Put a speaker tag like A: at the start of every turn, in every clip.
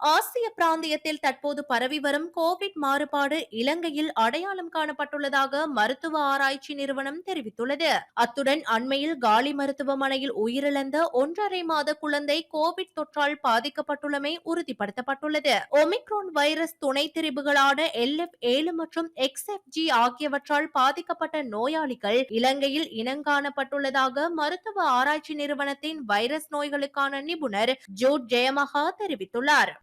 A: ஆசிய பிராந்தியத்தில் தற்போது பரவி வரும் கோவிட் மாறுபாடு இலங்கையில் அடையாளம் காணப்பட்டுள்ளதாக மருத்துவ ஆராய்ச்சி நிறுவனம் தெரிவித்துள்ளது. அத்துடன் அண்மையில் காலி மருத்துவமனையில் உயிரிழந்த ஒன்றரை மாத குழந்தை கோவிட் தொற்றால் பாதிக்கப்பட்டுள்ளமை உறுதிப்படுத்தப்பட்டுள்ளது. ஒமிக்ரோன் வைரஸ் துணை திரிபுகளான எல்எஃப் ஏழு மற்றும் எக்ஸ்எஃப்ஜி ஆகியவற்றால் பாதிக்கப்பட்ட நோயாளிகள் இலங்கையில் இனங்காணப்பட்டுள்ளதாக மருத்துவ ஆராய்ச்சி நிறுவனத்தின் வைரஸ் நோய்களுக்கான நிபுணர் ஜோட் ஜெயமகா தெரிவித்துள்ளார்.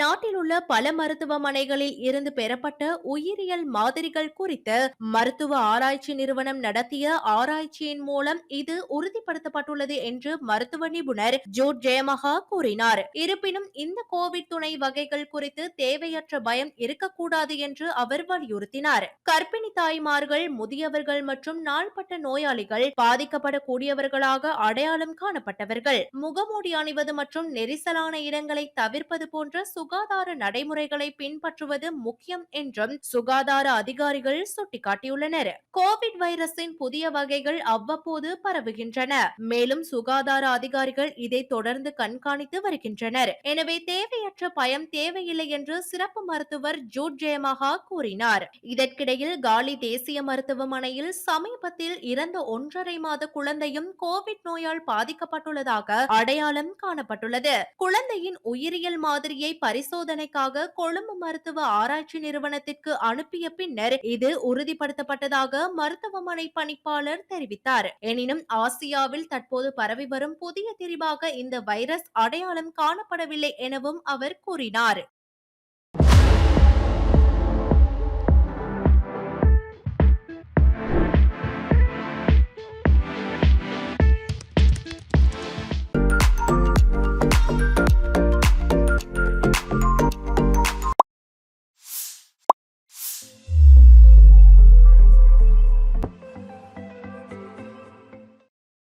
A: நாட்டில் உள்ள பல மருத்துவமனைகளில் இருந்து பெறப்பட்ட உயிரியல் மாதிரிகள் குறித்து மருத்துவ ஆராய்ச்சி நிறுவனம் நடத்திய ஆராய்ச்சியின் மூலம் இது உறுதிப்படுத்தப்பட்டுள்ளது என்று மருத்துவ நிபுணர் ஜோட் ஜெயமகா கூறினார். இருப்பினும் இந்த கோவிட் துணை வகைகள் குறித்து தேவையற்ற பயம் இருக்கக்கூடாது என்று அவர் வலியுறுத்தினார். கர்ப்பிணி தாய்மார்கள் முதியவர்கள் மற்றும் நாள்பட்ட நோயாளிகள் பாதிக்கப்படக்கூடியவர்களாக அடையாளம் காணப்பட்டவர்கள். முகமூடி அணிவது மற்றும் நெரிசலான இடங்களை தவிர்ப்பது போன்ற சுகாதார நடைமுறைகளை பின்பற்றுவது முக்கியம் என்றும் சுகாதார அதிகாரிகள் சுட்டிக்காட்டியுள்ளனர். கோவிட் வைரஸின் புதிய வகைகள் அவ்வப்போது பரவுகின்றன. மேலும் சுகாதார அதிகாரிகள் இதை தொடர்ந்து கண்காணித்து வருகின்றனர். எனவே தேவையற்ற பயம் தேவையில்லை என்று சிறப்பு மருத்துவர் ஜூட் ஜெயமகா கூறினார். இதற்கிடையில் காலி தேசிய மருத்துவமனையில் சமீபத்தில் இறந்த ஒன்றரை மாத குழந்தையும் கோவிட் நோயால் பாதிக்கப்பட்டுள்ளதாக அடையாளம் காணப்பட்டுள்ளது. குழந்தையின் உயிரியல் மாதிரியை பரி பரிசோதனைக்காக கொழும்பு மருத்துவ ஆராய்ச்சி நிறுவனத்திற்கு அனுப்பிய பின்னர் இது உறுதிப்படுத்தப்பட்டதாக மருத்துவமனை பணிப்பாளர் தெரிவித்தார். எனினும் ஆசியாவில் தற்போது பரவி வரும் புதிய திரிபாக இந்த வைரஸ் அடையாளம் காணப்படவில்லை எனவும் அவர் கூறினார்.